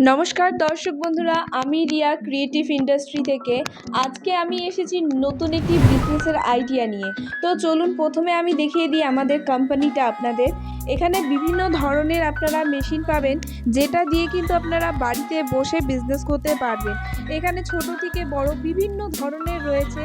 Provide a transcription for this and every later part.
নমস্কার দর্শক বন্ধুরা, আমি রিয়া ক্রিয়েটিভ ইন্ডাস্ট্রি থেকে। আজকে আমি এসেছি নতুন একটি বিজনেসের আইডিয়া নিয়ে। তো চলুন প্রথমে আমি দেখিয়ে দিই আমাদের কোম্পানিটা আপনাদের। এখানে বিভিন্ন ধরনের আপনারা মেশিন পাবেন, যেটা দিয়ে কিন্তু আপনারা বাড়িতে বসে বিজনেস করতে পারবেন। এখানে ছোট থেকে বড় বিভিন্ন ধরনের রয়েছে,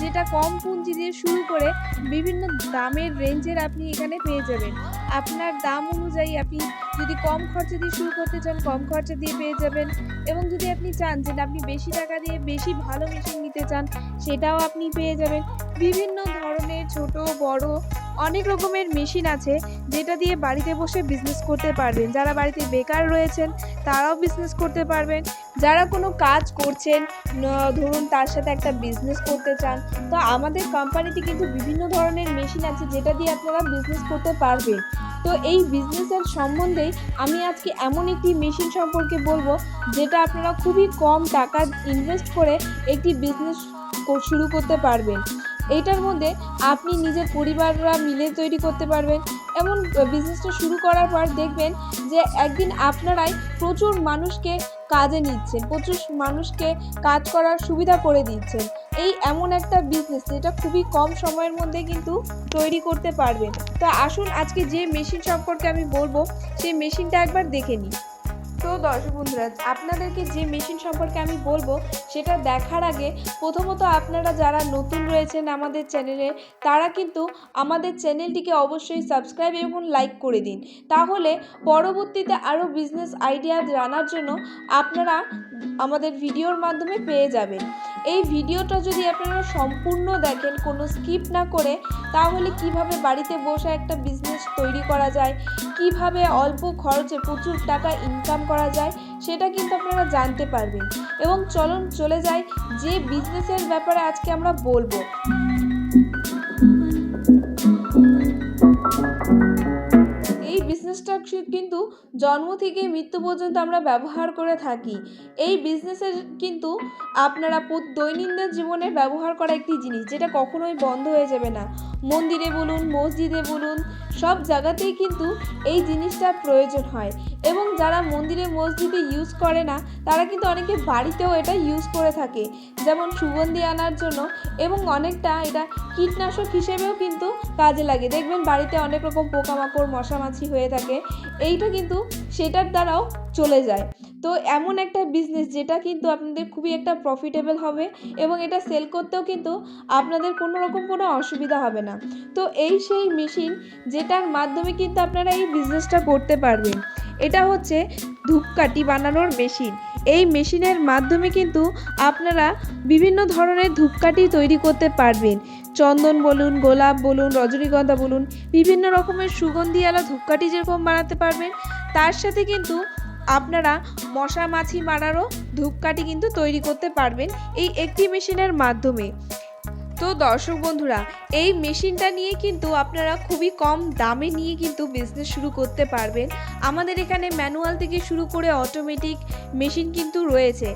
যেটা কম পুঁজি দিয়ে শুরু করে বিভিন্ন দামের রেঞ্জের আপনি এখানে পেয়ে যাবেন। আপনার দাম অনুযায়ী আপনি যদি কম খরচা দিয়ে শুরু করতে চান, কম খরচা দিয়ে পেয়ে যাবেন। এবং যদি আপনি চান যে আপনি বেশি টাকা দিয়ে বেশি ভালো মেশিন নিতে চান সেটাও আপনি পেয়ে যাবেন। বিভিন্ন ধরনের ছোট, বড়, অনেক রকমের মেশিন আছে, যেটা দিয়ে বাড়িতে বসে বিজনেস করতে পারবেন। যারা বাড়িতে বেকার রয়েছেন, তারাও বিজনেস করতে পারবেন। যারা কোনো কাজ করছেন ধরুন তার সাথে একটা বিজনেস করতে চান, তো আমাদের কোম্পানিতে কিন্তু বিভিন্ন ধরনের মেশিন আছে, যেটা দিয়ে আপনারা বিজনেস করতে পারবেন। তো এই বিজনেসের সম্বন্ধেই আমি আজকে এমন একটি মেশিন সম্পর্কে বলব, যেটা আপনারা খুবই কম টাকা ইনভেস্ট করে একটি বিজনেস শুরু করতে পারবেন। এইটার মধ্যে আপনি নিজের পরিবাররা মিলে তৈরি করতে পারবেন। এমন বিজনেসটা শুরু করার পর দেখবেন যে একদিন আপনারাই প্রচুর মানুষকে কাজে নিচ্ছেন, প্রচুর মানুষকে কাজ করার সুবিধা করে দিচ্ছেন। এই এমন একটা বিজনেস যেটা খুবই কম সময়ের মধ্যে কিন্তু তৈরি করতে পারবেন তো আসুন আজকে যে মেশিন সম্পর্কে আমি বলব, সেই মেশিনটা একবার দেখে নিই। তো দর্শক বন্ধুরা, আপনাদেরকে যে মেশিন সম্পর্কে আমি বলব, সেটা দেখার আগে প্রথমত আপনারা যারা নতুন রয়েছেন আমাদের চ্যানেলে তারা কিন্তু আমাদের চ্যানেলটিকে অবশ্যই সাবস্ক্রাইব এবং লাইক করে দিন। তাহলে পরবর্তীতে আরও বিজনেস আইডিয়া জানার জন্য আপনারা আমাদের ভিডিওর মাধ্যমে পেয়ে যাবেন। এই ভিডিওটা যদি আপনারা সম্পূর্ণ দেখেন, কোনো স্কিপ না করে, তাহলে কীভাবে বাড়িতে বসে একটা বিজনেস তৈরি করা যায়, কীভাবে অল্প খরচে প্রচুর টাকা ইনকাম করা যায়, সেটা কিন্তু আপনারা জানতে পারবেন। এবং চলুন চলে যায় যে বিজনেসের ব্যাপারে আজকে আমরা বলব। বিজনেসটা কিন্তু জন্ম থেকে মৃত্যু পর্যন্ত আমরা ব্যবহার করে থাকি। এই বিজনেসের কিন্তু আপনারা দৈনন্দিন জীবনে ব্যবহার করা একটি জিনিস, যেটা কখনোই বন্ধ হয়ে যাবে না। মন্দিরে বলুন, মসজিদে বলুন, সব জায়গাতেই কিন্তু এই জিনিসটা প্রয়োজন হয়। এবং যারা মন্দিরে মসজিদে ইউজ করে না, তারা কিন্তু অনেকে বাড়িতেও এটা ইউজ করে থাকে। যেমন সুগন্ধি আনার জন্য এবং অনেকটা এটা কীটনাশক হিসেবেও কিন্তু কাজে লাগে। দেখবেন বাড়িতে অনেক রকম পোকামাকড়, মশামাছি হয়ে থাকে। এইটা কিন্তু সেটার দ্বারাও চলে যায়। তো এমন একটা বিজনেস যেটা কিন্তু আপনাদের খুবই একটা প্রফিটেবল হবে এবং এটা সেল করতেও কিন্তু আপনাদের কোনো রকম কোনো অসুবিধা হবে না। তো এই সেই মেশিন যেটার মাধ্যমে কিন্তু আপনারা এই বিজনেসটা করতে পারবেন। এটা হচ্ছে ধূপকাঠি বানানোর মেশিন এই মেশিনের মাধ্যমে কিন্তু আপনারা বিভিন্ন ধরনের ধূপকাঠি তৈরি করতে পারবেন। চন্দন বলুন, গোলাপ বলুন, রজনীগন্ধা বলুন, বিভিন্ন রকমের সুগন্ধিওয়ালা ধূপকাঠি যেরকম বানাতে পারবেন, তার সাথে কিন্তু আপনারা মশা মাছি মারারও ধূপকাঠি কিন্তু তৈরি করতে পারবেন এই একটি মেশিনের মাধ্যমে। তো দর্শক বন্ধুরা, এই মেশিনটা নিয়ে কিন্তু আপনারা খুবই কম দামে নিয়ে কিন্তু বিজনেস শুরু করতে পারবেন। আমাদের এখানে ম্যানুয়াল থেকে শুরু করে অটোমেটিক মেশিন কিন্তু রয়েছে।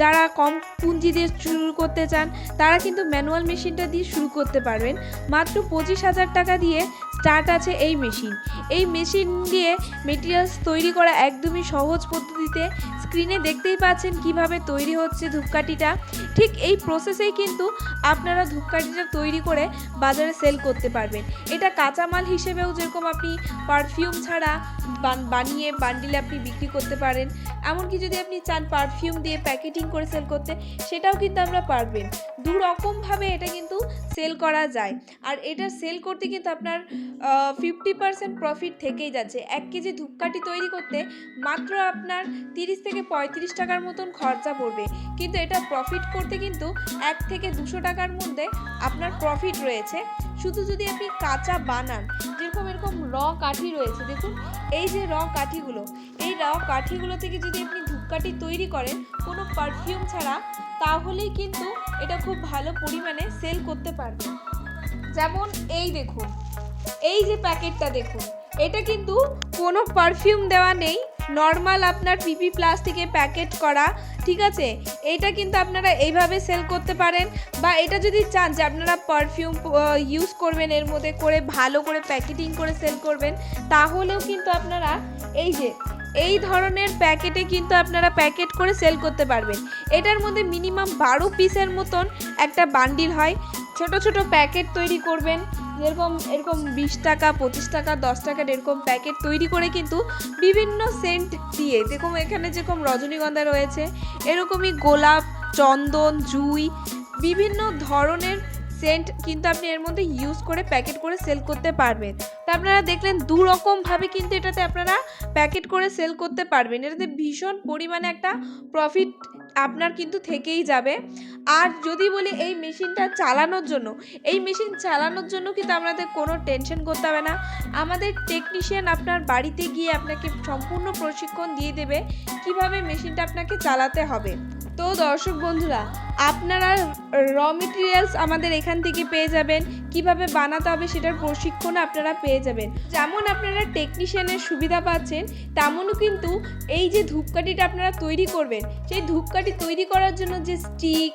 যারা কম পুঁজি দিয়ে শুরু করতে চান, তারা কিন্তু ম্যানুয়াল মেশিনটা দিয়ে শুরু করতে পারবেন। মাত্র পঁচিশ হাজার টাকা দিয়ে স্টার্ট আছে এই মেশিন। এই মেশিন দিয়ে মেটেরিয়ালস তৈরি করা একদমই সহজ পদ্ধতিতে স্ক্রিনে দেখতেই পাচ্ছেন কীভাবে তৈরি হচ্ছে ধূপকাঠিটা। ঠিক এই প্রসেসেই কিন্তু আপনারা ধূপকাঠিটা তৈরি করে বাজারে সেল করতে পারবেন। এটা কাঁচামাল হিসেবেও যেরকম আপনি পারফিউম ছাড়া বান- বানিয়ে বান্ডিলে আপনি বিক্রি করতে পারেন, এমনকি যদি আপনি চান পারফিউম দিয়ে প্যাকেটিং করে সেল করতে, সেটাও কিন্তু আমরা পারবেন। দু রকমভাবে এটা কিন্তু সেল করা যায়। আর এটা সেল করতে কিন্তু আপনার ফিফটি পার্সেন্ট প্রফিট থেকেই যাচ্ছে। এক কেজি ধূপকাঠি তৈরি করতে মাত্র আপনার তিরিশ থেকে পঁয়ত্রিশ টাকার মতন খরচা পড়বে। কিন্তু এটা প্রফিট করতে কিন্তু এক থেকে দুশো টাকার মধ্যে আপনার প্রফিট রয়েছে। শুধু যদি আপনি কাঁচা বানান, যেরকম এরকম র কাঠি রয়েছে, দেখুন, এই যে র কাঠিগুলো, এই র কাঠিগুলো থেকে যদি আপনি ধূপকাঠি তৈরি করেন, কোনো পারফিউম ছাড়া তাহলেই কিন্তু এটা খুব ভালো পরিমাণে সেল করতে পারবেন যেমন এই দেখুন, এই যে প্যাকেটটা দেখুন, এটা কিন্তু কোনো পারফিউম দেওয়া নেই নর্মাল আপনার পিপি প্লাস্টিকে প্যাকেট করা, ঠিক আছে? এটা কিন্তু আপনারা এইভাবে সেল করতে পারেন, বা এটা যদি চান যে আপনারা পারফিউম ইউজ করবেন, এর মধ্যে করে, ভালো করে প্যাকেটিং করে সেল করবেন, তাহলেও কিন্তু আপনারা এই যে এই ধরনের প্যাকেটে কিন্তু আপনারা প্যাকেট করে সেল করতে পারবেন। এটার মধ্যে মিনিমাম বারো পিসের মতন একটা বান্ডিল হয়। ছোট ছোট প্যাকেট তৈরি করবেন। যেরকম, এরকম বিশ টাকা, পঁচিশ টাকা, দশ টাকার এরকম প্যাকেট তৈরি করে কিন্তু বিভিন্ন সেন্ট দিয়ে যেরকম এখানে যেরকম রজনীগন্ধা রয়েছে, এরকমই গোলাপ, চন্দন, জুই, বিভিন্ন ধরনের সেন্ট, কিন্তু আপনি এর মধ্যে ইউজ করে প্যাকেট করে সেল করতে পারবেন। তা আপনারা দেখলেন দু রকমভাবে কিন্তু এটাতে আপনারা প্যাকেট করে সেল করতে পারবেন। এটাতে ভীষণ পরিমাণে একটা প্রফিট আপনার কিন্তু থেকেই যাবে। আর যদি বলি এই মেশিনটা চালানোর জন্য, এই মেশিন চালানোর জন্য কিন্তু আপনাদের কোনো টেনশন করতে হবে না। আমাদের টেকনিশিয়ান আপনার বাড়িতে গিয়ে আপনাকে সম্পূর্ণ প্রশিক্ষণ দিয়ে দেবে কীভাবে মেশিনটা আপনাকে চালাতে হবে। তো দর্শক বন্ধুরা, আপনারা র মেটেরিয়ালস আমাদের এখান থেকে পেয়ে যাবেন। কীভাবে বানাতে হবে সেটার প্রশিক্ষণ আপনারা পেয়ে যাবেন। যেমন আপনারা টেকনিশিয়ানের সুবিধা পাচ্ছেন, তেমনও কিন্তু এই যে ধূপকাঠিটা আপনারা তৈরি করবেন, সেই ধূপকাঠি তৈরি করার জন্য যে স্টিক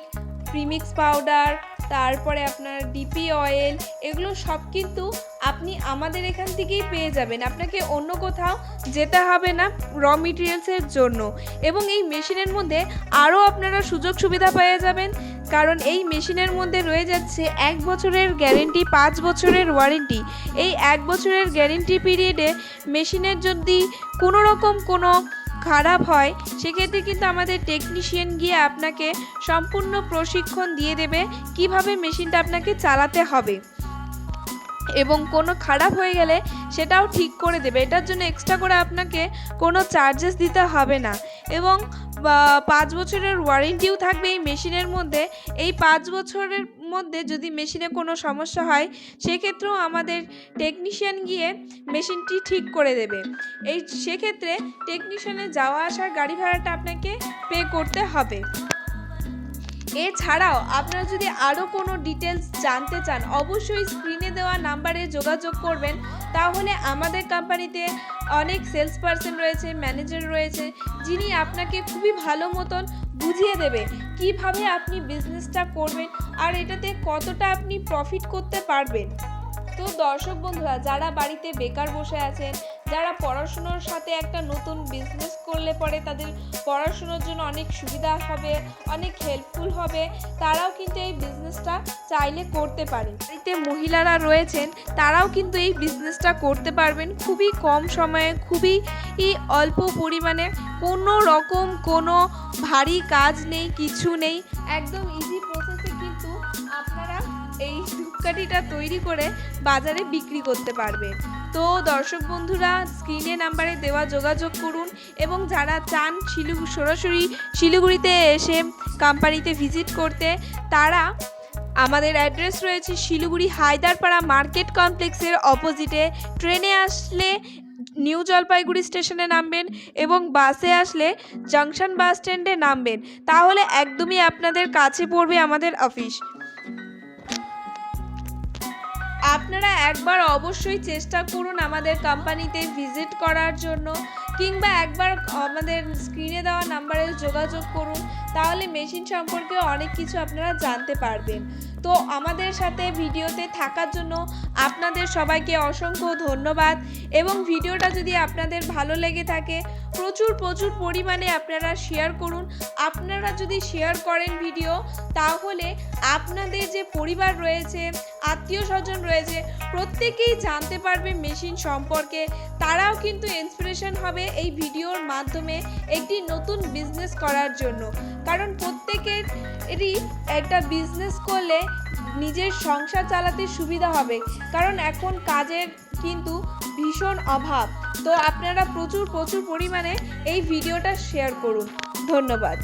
প্রিমিক্স পাউডার তারপরে আপনার ডিপি অয়েল এগুলো সব কিন্তু আপনি আমাদের এখান থেকেই পেয়ে যাবেন। আপনাকে অন্য কোথাও যেতে হবে না র মেটেরিয়ালসের জন্য। এবং এই মেশিনের মধ্যে আরও আপনারা সুযোগ সুবিধা পেয়ে যাবেন। কারণ এই মেশিনের মধ্যে রয়ে যাচ্ছে এক বছরের গ্যারেন্টি পাঁচ বছরের ওয়ারেন্টি এই এক বছরের গ্যারেন্টি পিরিয়ডে মেশিনের যদি কোনো রকম কোনো খারাপ হয়, সেক্ষেত্রে কিন্তু আমাদের টেকনিশিয়ান গিয়ে আপনাকে সম্পূর্ণ প্রশিক্ষণ দিয়ে দেবে কীভাবে মেশিনটা আপনাকে চালাতে হবে। এবং কোনো খারাপ হয়ে গেলে সেটাও ঠিক করে দেবে। এটার জন্য এক্সট্রা করে আপনাকে কোনো চার্জেস দিতে হবে না। এবং পাঁচ বছরের ওয়ারেন্টিও থাকবে এই মেশিনের মধ্যে। এই পাঁচ বছরের মধ্যে যদি মেশিনে কোনো সমস্যা হয়, সেক্ষেত্রেও আমাদের টেকনিশিয়ান গিয়ে মেশিনটি ঠিক করে দেবে। এই সেক্ষেত্রে টেকনিশিয়ানে যাওয়া আসার গাড়ি ভাড়াটা আপনাকে পে করতে হবে। এছাড়াও আপনারা যদি আরও কোনো ডিটেলস জানতে চান, অবশ্যই স্ক্রিনে দেওয়া নাম্বারে যোগাযোগ করবেন। তাহলে আমাদের কোম্পানিতে অনেক সেলস পারসন রয়েছে ম্যানেজার রয়েছে, যিনি আপনাকে খুবই ভালো মতন বুঝিয়ে দেবে কীভাবে আপনি বিজনেসটা করবেন আর এটাতে কতটা আপনি প্রফিট করতে পারবেন। তো দর্শক বন্ধুরা, যারা বাড়িতে বেকার বসে আছেন যারা পড়াশুনোর সাথে একটা নতুন বিজনেস করলে পরে তাদের পড়াশুনোর জন্য অনেক সুবিধা হবে, অনেক হেল্পফুল হবে, তারাও কিন্তু এই বিজনেসটা চাইলে করতে পারে। বাড়িতে মহিলারা রয়েছেন, তারাও কিন্তু এই বিজনেসটা করতে পারবেন খুবই কম সময়ে, খুবই অল্প পরিমাণে। কোনো রকম কোনো ভারী কাজ নেই, কিছু নেই, একদম ইজি প্রসেসে এই ধূপকাঠিটা তৈরি করে বাজারে বিক্রি করতে পারবে। তো দর্শক বন্ধুরা স্ক্রিনে নাম্বারে দেওয়া যোগাযোগ করুন এবং যারা চান শিলিগু সরাসরি শিলিগুড়িতে এসে কোম্পানিতে ভিজিট করতে, তারা আমাদের অ্যাড্রেস রয়েছে শিলিগুড়ি হায়দারপাড়া মার্কেট কমপ্লেক্সের অপোজিটে ট্রেনে আসলে নিউ জলপাইগুড়ি স্টেশনে নামবেন এবং বাসে আসলে জাংশন বাস স্ট্যান্ডে নামবেন। তাহলে একদমই আপনাদের কাছে পড়বে আমাদের অফিস আপনারা একবার অবশ্যই চেষ্টা করুন আমাদের কোম্পানিতে ভিজিট করার জন্য, কিংবা একবার আমাদের স্ক্রিনে দেওয়া নাম্বারে যোগাযোগ করুন, তাহলে মেশিন সম্পর্কে অনেক কিছু আপনারা জানতে পারবেন। তো আমাদের সাথে ভিডিওতে থাকার জন্য আপনাদের সবাইকে অসংখ্য ধন্যবাদ, এবং ভিডিওটা যদি আপনাদের ভালো লেগে থাকে, প্রচুর প্রচুর পরিমাণে আপনারা শেয়ার করুন। আপনারা যদি শেয়ার করেন ভিডিও তাহলে আপনাদের যে পরিবার রয়েছে আত্মীয় স্বজন রয়েছে, প্রত্যেকেই জানতে পারবে মেশিন সম্পর্কে। তারাও কিন্তু ইন্সপিরেশন হবে এই ভিডিওর মাধ্যমে একটি নতুন বিজনেস করার জন্য। কারণ প্রত্যেকেরই একটা বিজনেস করলে নিজের সংসার চালাতে সুবিধা হবে। কারণ এখন কাজের কিন্তু ভীষণ অভাব। তো আপনারা প্রচুর প্রচুর পরিমাণে এই ভিডিওটা শেয়ার করুন। ধন্যবাদ।